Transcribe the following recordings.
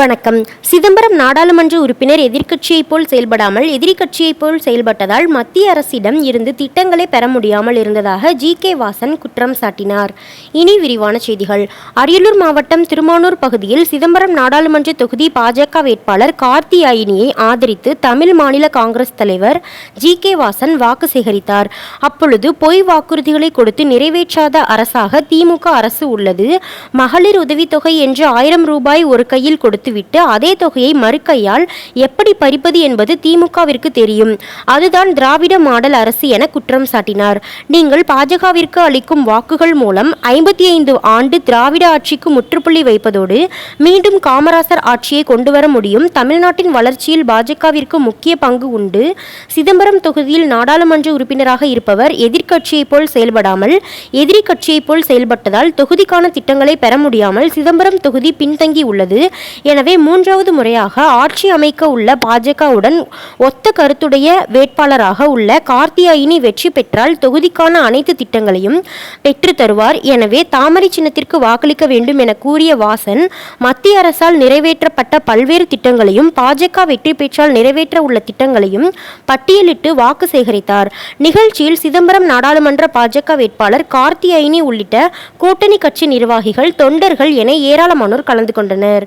வணக்கம். சிதம்பரம் நாடாளுமன்ற உறுப்பினர் எதிர்க்கட்சியைப் போல் செயல்படாமல் எதிர்க்கட்சியைப் போல் செயல்பட்டதால் மத்திய அரசிடம் இருந்து திட்டங்களை பெற முடியாமல் இருந்ததாக ஜி கே வாசன் குற்றம் சாட்டினார். இனி விரிவான செய்திகள். அரியலூர் மாவட்டம் திருமானூர் பகுதியில் சிதம்பரம் நாடாளுமன்ற தொகுதி பாஜக வேட்பாளர் கார்த்தியாயினியை ஆதரித்து தமிழ் மாநில காங்கிரஸ் தலைவர் ஜி கே வாசன் வாக்கு சேகரித்தார். அப்பொழுது பொய் வாக்குறுதிகளை கொடுத்து நிறைவேற்றாத அரசாக திமுக அரசு உள்ளது. மகளிர் உதவித்தொகை என்று ஆயிரம் ரூபாய் ஒரு கையில் கொடுத்து கொடுத்துவிட்டு அதே தொகையை மறுக்கையால் எப்படி பறிப்பது என்பது திமுகவிற்கு தெரியும். அதுதான் திராவிட மாடல் அரசு என குற்றம் சாட்டினார். நீங்கள் பாஜகவிற்கு அளிக்கும் வாக்குகள் மூலம் ஐம்பத்தி ஐந்து ஆண்டு திராவிட ஆட்சிக்கு முற்றுப்புள்ளி வைப்பதோடு மீண்டும் காமராசர் ஆட்சியை கொண்டுவர முடியும். தமிழ்நாட்டின் வளர்ச்சியில் பாஜகவிற்கு முக்கிய பங்கு உண்டு. சிதம்பரம் தொகுதியில் நாடாளுமன்ற உறுப்பினராக இருப்பவர் எதிர்க்கட்சியைப் போல் செயல்படாமல் எதிரி கட்சியைப் போல் செயல்பட்டதால் தொகுதிக்கான திட்டங்களை பெற முடியாமல் சிதம்பரம் தொகுதி பின்தங்கி உள்ளது எனவே மூன்றாவது முறையாக ஆட்சி அமைக்க உள்ள பாஜகவுடன் ஒத்த கருத்துடைய வேட்பாளராக உள்ள கார்த்தியாயினி வெற்றி பெற்றால் தொகுதிக்கான அனைத்து திட்டங்களையும் பெற்று தருவார். எனவே தாமரை சின்னத்திற்கு வாக்களிக்க வேண்டும் என கூறிய வாசன் மத்திய அரசால் நிறைவேற்றப்பட்ட பல்வேறு திட்டங்களையும் பாஜக வெற்றி பெற்றால் நிறைவேற்ற உள்ள திட்டங்களையும் பட்டியலிட்டு வாக்கு சேகரித்தார். நிகழ்ச்சியில் சிதம்பரம் நாடாளுமன்ற பாஜக வேட்பாளர் கார்த்தியாயினி உள்ளிட்ட கூட்டணி கட்சி நிர்வாகிகள் தொண்டர்கள் என ஏராளமானோர் கலந்து கொண்டனர்.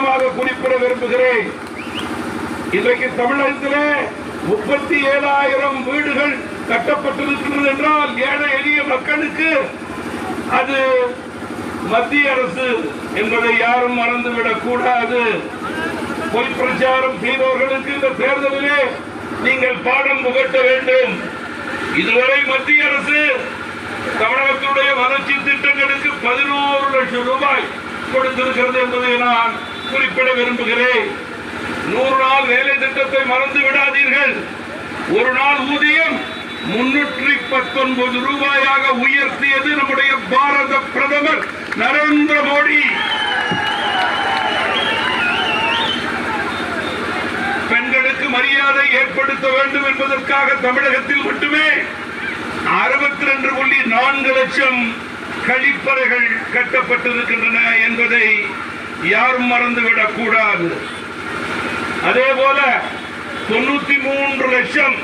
மூலமாக குறிப்பிட விரும்புகிறேன். இன்றைக்கு தமிழகத்திலே முப்பத்தி ஏழாயிரம் வீடுகள் கட்டப்பட்டிருக்கிறது என்றால் ஏழை எளிய மக்களுக்கு அது மத்திய அரசு என்பதை யாரும் மறந்துவிடக் கூடாது. பொய் பிரச்சாரம் செய்தவர்களுக்கு இந்த தேர்தலிலே நீங்கள் பாடம் புகட்ட வேண்டும். இதுவரை மத்திய அரசு தமிழகத்துடைய வளர்ச்சி திட்டங்களுக்கு பதினோரு லட்சம் ரூபாய் கொடுத்திருக்கிறது என்பதை நான் குறிப்பிட விரும்புகிறேன். நூறு நாள் வேலை திட்டத்தை மறந்து விடாதீர்கள். ஒரு நாள் ஊதியம் முன்னூற்றி பத்தொன்பது ரூபாயாக உயர்த்தியது நம்முடைய பாரத பிரதமர் நரேந்திர மோடி. பெண்களுக்கு மரியாதை ஏற்படுத்த வேண்டும் என்பதற்காக தமிழகத்தில் மட்டுமே அறுபத்தி ரெண்டு புள்ளி நான்கு லட்சம் கழிப்பறைகள் கட்டப்பட்டிருக்கின்றன என்பதை யாரும் மறந்துவிடக் கூடாது அதே போல தொண்ணூத்தி மூன்று லட்சம்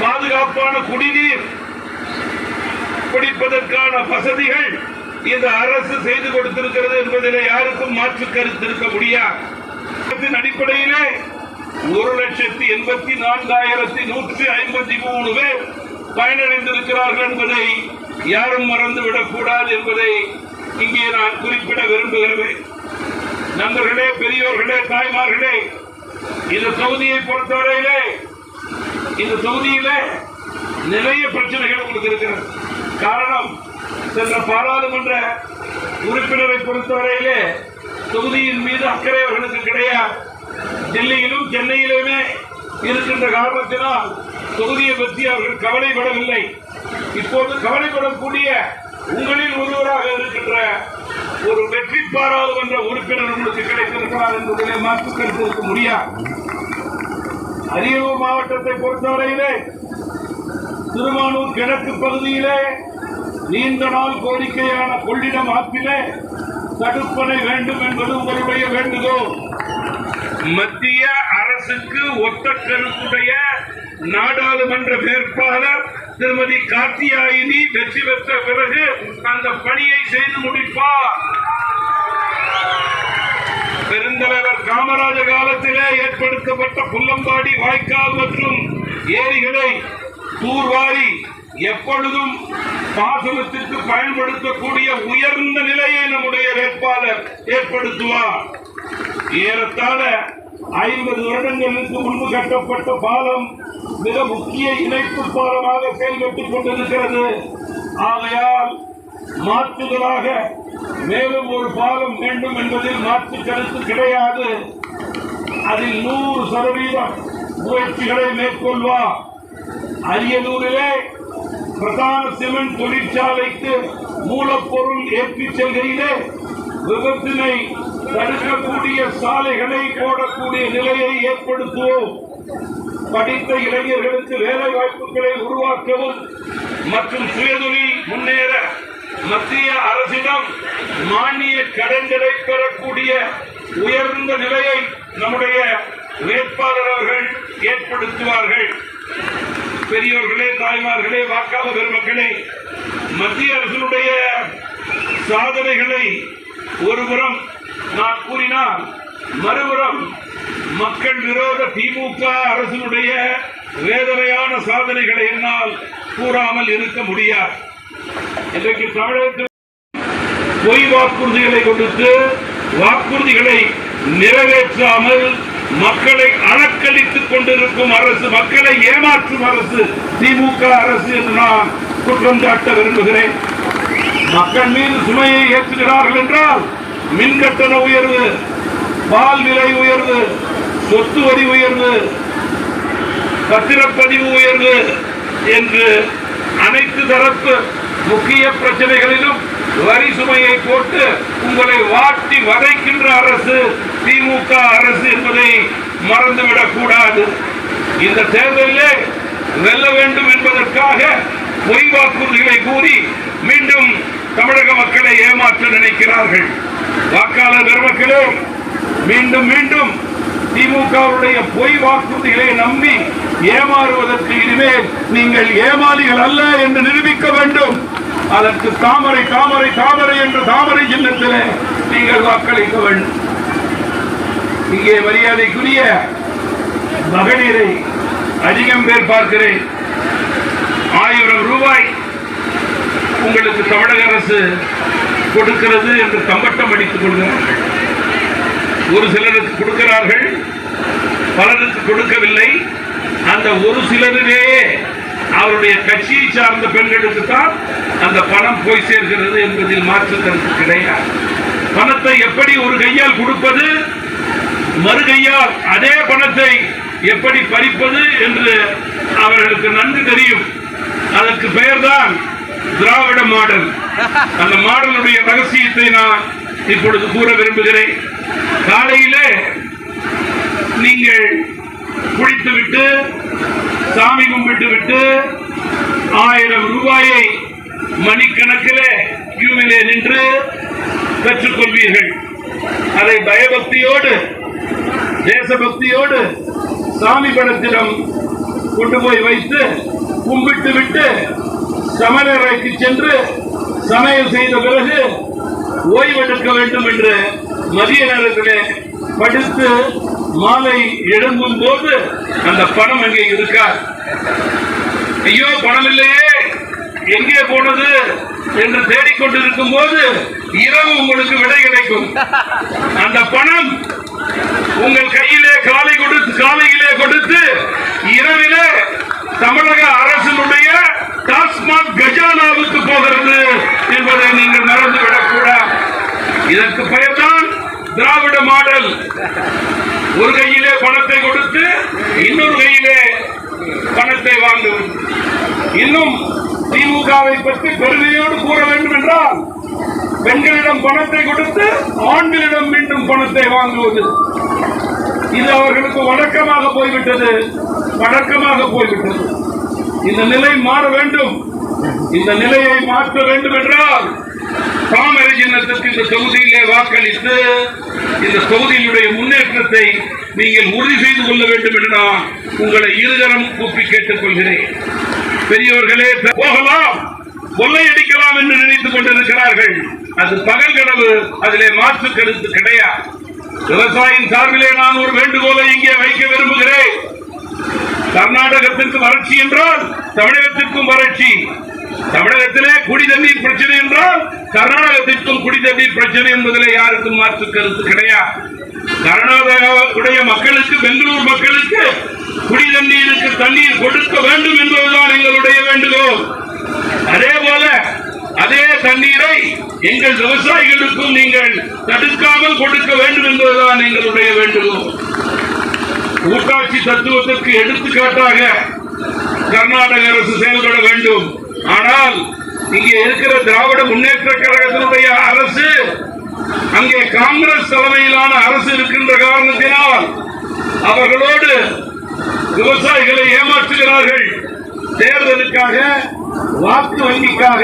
பாதுகாப்பான குடிநீர் குடிப்பதற்கான வசதிகள் இந்த அரசு செய்து கொடுத்திருக்கிறது என்பதில் யாருக்கும் மாற்று கருத்து இருக்க முடியாது. அடிப்படையிலே ஒரு லட்சத்தி எண்பத்தி நான்காயிரத்தி நூற்றி ஐம்பத்தி மூணு பேர் பயனடைந்திருக்கிறார்கள் என்பதை யாரும் மறந்துவிடக் கூடாது என்பதை இங்கே நான் குறிப்பிட விரும்புகிறேன் நண்பர்களே பெரியோர்களே தாய்மார்களே இந்த தொகுதியை பொறுத்தவரையிலே இந்த தொகுதியில நிறைய பிரச்சனைகள் உங்களுக்கு இருக்கிறது. காரணம் சென்ற பாராளுமன்ற உறுப்பினரை பொறுத்தவரையிலே தொகுதியின் மீது அக்கறை அவர்களுக்கு கிடையாது. டெல்லியிலும் சென்னையிலுமே இருக்கின்ற காரணத்தினால் தொகுதியை பற்றி அவர்கள் கவலைப்படவில்லை. இப்போது கவலைப்படக்கூடிய உங்களில் ஒருவராக இருக்கின்ற ஒரு வெற்றி பாராளுமன்ற உறுப்பினர் உங்களுக்கு கிடைத்திருக்கிறார் என்பதிலே மாற்று கருத்திருக்க முடியாது. அரியலூர் மாவட்டத்தை பொறுத்தவரையிலே திருமானூர் கிழக்கு பகுதியிலே நீண்ட நாள் கோரிக்கையான கொள்ளிடம் ஆற்றிலே தடுப்பணை வேண்டும் என்பது உங்களுடைய வேண்டுகோள். மத்திய அரசுக்கு ஒத்த கருத்துடைய நாடாளுமன்ற வேட்பாளர் திருமதி கார்த்தியாயினி வெற்றி பெற்ற பிறகு அந்த பணியை செய்து முடிப்பார். பெருந்தலைவர் காமராஜர் காலத்திலே ஏற்படுத்தப்பட்ட புல்லம்பாடி வாய்க்கால் மற்றும் ஏரிகளை தூர்வாரி எப்பொழுதும் பாசனத்திற்கு பயன்படுத்தக்கூடிய உயர்ந்த நிலையை நம்முடைய வேட்பாளர் ஏற்படுத்துவார். ஏறத்தாழ ஐம்பது வருடங்களுக்கு முன்பு கட்டப்பட்ட பாலம் மிக முக்கிய இணைப்பு பாலமாக செயல்பட்டுக் கொண்டிருக்கிறது. ஆகையால் மாற்றுதலாக மேலும் ஒரு பாலம் வேண்டும் என்பதில் மாற்று கருத்து கிடையாது. அதில் நூறு சதவீதம் முயற்சிகளை மேற்கொள்வார் அரியலூரிலே பிரதான சிமெண்ட் தொழிற்சாலைக்கு மூலப்பொருள் ஏற்றிச் செல்கையிலே விபத்தினை தடுக்கக்கூடிய சாலைகளை போடக்கூடிய நிலையை ஏற்படுத்துவோம். படித்த இளைஞர்களுக்கு வேலை வாய்ப்புகளை உருவாக்கவும் மற்றும் சுயதொழில் முன்னேற மத்திய அரசிடம் மானிய கடன்களை பெறக்கூடிய உயர்ந்த நிலையை நம்முடைய வேட்பாளர் அவர்கள் ஏற்படுத்துவார்கள். பெரியோர்களே தாய்மார்களே வாக்காளர் பெருமக்களே மத்திய அரசினுடைய சாதனைகளை ஒருபுறம் நான் கூறினால் மறுபுறம் மக்கள் விரோத திமுக அரசினுடைய வேதனையான சாதனைகளை என்னால் கூறாமல் இருக்க முடியாது. இன்றைக்கு தமிழகத்தில் பொய் வாக்குறுதிகளை கொடுத்து வாக்குறுதிகளை நிறைவேற்றாமல் மக்களை அலக்களித்துக் கொண்டிருக்கும் அரசு மக்களை ஏமாற்றும் அரசு திமுக அரசு என்று நான் குற்றம் சாட்ட விரும்புகிறேன். மக்கள் மீது சுமையை ஏற்றுகிறார்கள் என்றால் மின் கட்டண உயர்வு பால் விலை உயர்வு சொத்து வரி உயர்வு பத்திரப்பதிவு உயர்வு என்று அனைத்து தரப்பு முக்கிய பிரச்சனைகளிலும் வரி சுமையை போட்டு உங்களை வாட்டி வதைக்கின்ற அரசு திமுக அரசு என்பதை மறந்துவிடக் கூடாது. இந்த தேர்தலிலே வெல்ல வேண்டும் என்பதற்காக பொய் வாக்குறுதிகளை கூறி மீண்டும் தமிழக மக்களை ஏமாற்ற நினைக்கிறார்கள். வாக்காளர் பெருமக்களே மீண்டும் மீண்டும் திமுகவுடைய பொய் வாக்குறுதிகளை நம்பி ஏமாறுவதற்கு இனிமேல் நீங்கள் ஏமாளிகள் அல்ல என்று நிரூபிக்க வேண்டும். அதற்கு தாமரை தாமரை தாமரை என்று தாமரை சின்னத்திலே நீங்கள் வாக்களிக்க வேண்டும். இங்கே மரியாதைக்குரிய மகளிரை அதிகம் பேர் பார்க்கிறேன். ஆயிரம் ரூபாய் உங்களுக்கு தமிழக அரசு கொடுக்கிறது என்று தம்பட்டம் அடித்துக் கொள்கிறார்கள் ஒரு சிலருக்கு கொடுக்கிறார்கள் பலருக்கு கொடுக்கவில்லை. அந்த ஒரு சிலரிலேயே அவருடைய கட்சியை சார்ந்த பெண்களுக்கு தான் அந்த பணம் போய் சேர்கிறது என்பதில் மாற்று கருத்து கிடையாது. பணத்தை எப்படி ஒரு கையால் கொடுப்பது மறு கையால் அதே பணத்தை எப்படி பறிப்பது என்று அவர்களுக்கு நன்கு தெரியும். அதற்கு பெயர்தான் திராவிட மாடல். அந்த மாடலுடைய ரகசியத்தை நான் இப்பொழுது கூற விரும்புகிறேன். காலையிலே நீங்கள் குளித்துவிட்டு சாமி கும்பிட்டு விட்டு ஆயிரம் ரூபாயை மணிக்கணக்கில் கியூவிலே நின்று பெற்றுக்கொள்வீர்கள். அதை பயபக்தியோடு தேசபக்தியோடு சாமி படத்திடம் கொண்டு போய் வைத்து கும்பிட்டு விட்டு சமணரைக்கு சென்று சமையல் செய்த பிறகு ஓய்வெடுக்க வேண்டும் என்று மதிய நேரத்திலே படுத்து மாலை எழும்பும் போது அந்த பணம் அங்கே இருக்கார். ஐயோ பணம் இல்லையே எங்கே போனது என்று தேடிக்கொண்டிருக்கும் போது இரவு உங்களுக்கு விடை கிடைக்கும். அந்த பணம் உங்கள் கையிலே காலை கொடுத்து காலையிலே கொடுத்து இரவிலே தமிழக அரசினுடைய டாஸ்மாக் கஜானாவுக்கு போகிறது என்பதை நீங்கள் மறந்துவிடக்கூடாது. இதற்கு பெயர்தான் திராவிட மாடல். ஒரு கையிலே பணத்தை கொடுத்து இன்னொரு கையிலே பணத்தை வாங்கும். இன்னும் திமுகவை பற்றி பெருமையோடு கூற வேண்டும் என்றால் பெண்களிடம் பணத்தை கொடுத்து ஆண்களிடம் மீண்டும் பணத்தை வாங்குவது. இது அவர்களுக்கு வழக்கமாக போய்விட்டது. வழக்கமாக போய்விட்டது. இந்த நிலை மாற வேண்டும். இந்த நிலையை மாற்ற வேண்டும் என்றால் தாமரை சின்னத்துக்கு இந்த தொகுதியிலே வாக்களித்து இந்த தொகுதியினுடைய முன்னேற்றத்தை நீங்கள் உறுதி செய்து கொள்ள வேண்டும் என்று நான் உங்களை இருதரம் கூப்பி கேட்டுக் கொள்கிறேன் பெரியவர்களே போகலாம். கொள்ளையடிக்கலாம் என்று நினைத்துக் கொண்டிருக்கிறார்கள். அது பகல் கனவு அதிலே மாற்று கருத்து கிடையாது. விவசாயின் சார்பிலே நான் ஒரு வேண்டுகோளை இங்கே வைக்க விரும்புகிறேன். கர்நாடகத்திற்கு வறட்சி என்றால் தமிழகத்திற்கும் வறட்சி. தமிழகத்திலே குடி தண்ணீர் பிரச்சனை என்றால் கர்நாடகத்திற்கும் குடி தண்ணீர் பிரச்சனை என்பதிலே யாருக்கும் மாற்று கருத்து கிடையாது. கர்நாடகாவுடைய மக்களுக்கு பெங்களூர் மக்களுக்கு குடி தண்ணீருக்கு தண்ணீர் கொடுக்க வேண்டும் என்பதுதான் எங்களுடைய வேண்டுகோள். அதே போல அதே தண்ணீரை எங்கள் விவசாயிகளுக்கும் நீங்கள் தடுக்காமல் கொடுக்க வேண்டும் என்பதுதான் எங்களுடைய வேண்டுகோள். கூட்டாட்சி தத்துவத்திற்கு எடுத்துக்காட்டாக கர்நாடக அரசு செயல்பட வேண்டும். ஆனால் இங்கே இருக்கிற திராவிட முன்னேற்ற கழகத்தினுடைய அரசு அங்கே காங்கிரஸ் தலைமையிலான அரசு இருக்கின்ற காரணத்தினால் அவர்களோடு விவசாயிகளை ஏமாற்றுகிறார்கள். தேர்தலுக்காக வாக்கு வங்கிக்காக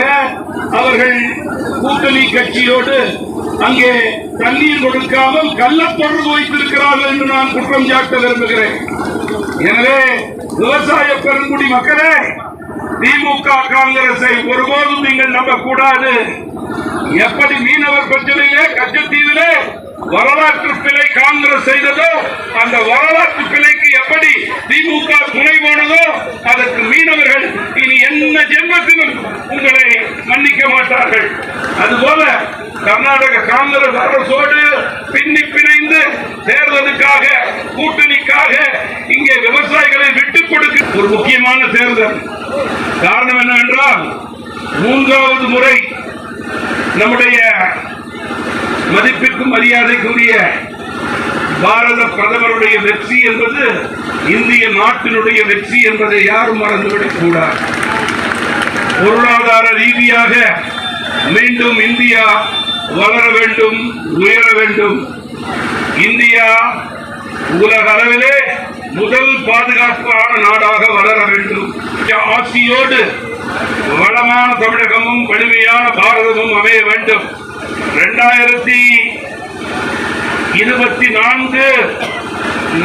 அவர்கள் கூட்டணி கட்சியோடு அங்கே தண்ணீர் கொடுக்காமல் கள்ளப்பொருள் வைத்திருக்கிறார்கள் என்று நான் குற்றம் சாட்ட விரும்புகிறேன். எனவே விவசாய பெருங்குடி மக்களே திமுக காங்கிரஸை ஒருபோதும் நீங்கள் நம்பக்கூடாது. எப்படி மீனவர் பிரச்சனையிலே கச்சத்தீவிலே வரலாற்று பிழை காங்கிரஸ் செய்ததோ அந்த வரலாற்று பிழைக்கு எப்படி திமுக துணை போனதோ அதற்கு மீனவர்கள் இனி என்ன ஜென்மத்திலும் உங்களை மன்னிக்க மாட்டார்கள். அதுபோல கர்நாடக காங்கிரஸ் அரசோடு பின்னி பிணைந்து தேர்தலுக்காக கூட்டணிக்காக இங்கே விவசாயிகளை விட்டுக் கொடுக்க ஒரு முக்கியமான தேர்தல். காரணம் என்னவென்றால் மூன்றாவது முறை நம்முடைய மதிப்பிற்கும் மரியாதைக்குரிய பாரத பிரதமருடைய வெற்றி என்பது இந்திய நாட்டினுடைய வெற்றி என்பதை யாரும் மறந்துவிடக் கூடாது. பொருளாதார ரீதியாக மீண்டும் இந்தியா வளர வேண்டும் உயர வேண்டும். இந்தியா உலக அளவிலே முதல் பாதுகாப்பான நாடாக வளர வேண்டும். ஆட்சியோடு வளமான தமிழகமும் வலிமையான பாரதமும் அமைய வேண்டும். இரண்டாயிரத்தி இருபத்தி நான்கு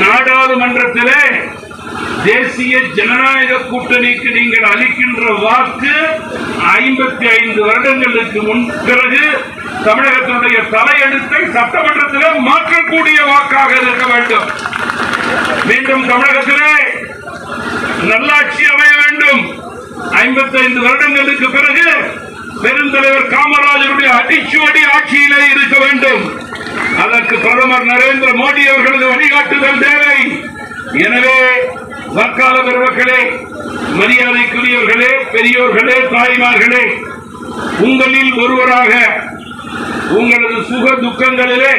நாடாளுமன்றத்திலே தேசிய ஜனநாயக கூட்டணிக்கு நீங்கள் அளிக்கின்ற வாக்கு ஐம்பத்தி ஐந்து வருடங்களுக்கு முன் பிறகு தமிழகத்தினுடைய தலையெழுத்தை சட்டமன்றத்திலே மாற்றக்கூடிய வாக்காக இருக்க வேண்டும். மீண்டும் தமிழகத்திலே நல்லாட்சி அமைய வேண்டும். ஐம்பத்தி ஐந்து வருடங்களுக்கு பிறகு பெருந்தலைவர் காமராஜருடைய அடிச்சுவடி ஆட்சியிலே இருக்க வேண்டும். அதற்கு பிரதமர் நரேந்திர மோடி அவர்களது வழிகாட்டுதல் தேவை. எனவே வாக்காள பெருமக்களே மரியாதைக்குரியவர்களே பெரியோர்களே தாய்மார்களே உங்களில் ஒருவராக உங்களது சுக துக்கங்களிலே